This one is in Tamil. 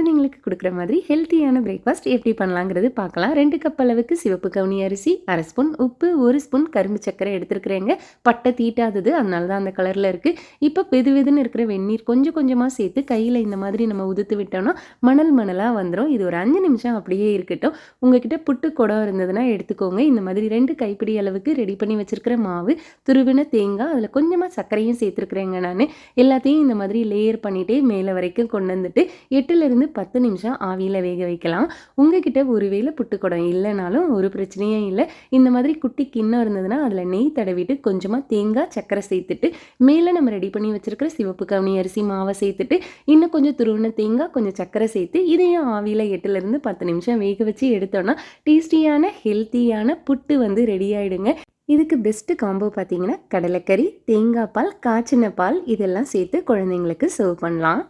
குழந்தைங்களுக்கு கொடுக்குற மாதிரி ஹெல்த்தியான பிரேக்ஃபாஸ்ட் எப்படி பண்ணலாங்கிறது பார்க்கலாம். ரெண்டு கப் அளவுக்கு சிவப்பு கவுனி அரிசி அரை ஸ்பூன் உப்பு ஒரு ஸ்பூன் கரும்பு சர்க்கரை எடுத்துருக்குறேங்க. பட்டை தீட்டாதது அதனால தான் அந்த கலரில் இருக்குது இப்போ வெது வெதுன்னு இருக்கிற வெந்நீர் கொஞ்சம் கொஞ்சமாக சேர்த்து கையில் இந்த மாதிரி நம்ம உதுத்து விட்டோம்னா மணல் மணலாக வந்துடும் இது ஒரு அஞ்சு நிமிஷம் அப்படியே இருக்கட்டும். உங்ககிட்ட புட்டு குடம் இருந்ததுன்னா எடுத்துக்கோங்க. இந்த மாதிரி ரெண்டு கைப்பிடி அளவுக்கு ரெடி பண்ணி வச்சுருக்கிற மாவு துருவின தேங்காய் அதில் கொஞ்சமாக சர்க்கரையும் சேர்த்துருக்குறேங்க நான். எல்லாத்தையும் இந்த மாதிரி லேயர் பண்ணிகிட்டே மேலே வரைக்கும் கொண்டு வந்துட்டு எட்டுலேருந்து பத்து நிமிஷம் ஆவியில் வேக வைக்கலாம். உங்ககிட்ட ஒருவேளை புட்டுக்குடம் இல்லைனாலும் ஒரு பிரச்சனையும் இல்லை. இந்த மாதிரி குட்டி கிண்ணம் இருந்ததுன்னா அதில் நெய் தடவிட்டு கொஞ்சமாக தேங்காய் சக்கரை சேர்த்துட்டு மேலே நம்ம ரெடி பண்ணி வச்சுருக்கிற சிவப்பு கவனி அரிசி மாவை சேர்த்துட்டு இன்னும் கொஞ்சம் துருவின தேங்காய் கொஞ்சம் சக்கரை சேர்த்து இதையும் ஆவியில் எட்டுலேருந்து பத்து நிமிஷம் வேக வச்சு எடுத்தோன்னா டேஸ்டியான ஹெல்த்தியான புட்டு வந்து ரெடி ஆகிடுங்க இதுக்கு பெஸ்ட்டு காம்போ பார்த்தீங்கன்னா கடலைக்கறி தேங்காய் பால் காய்ச்சின பால் இதெல்லாம் சேர்த்து குழந்தைங்களுக்கு சர்வ் பண்ணலாம்.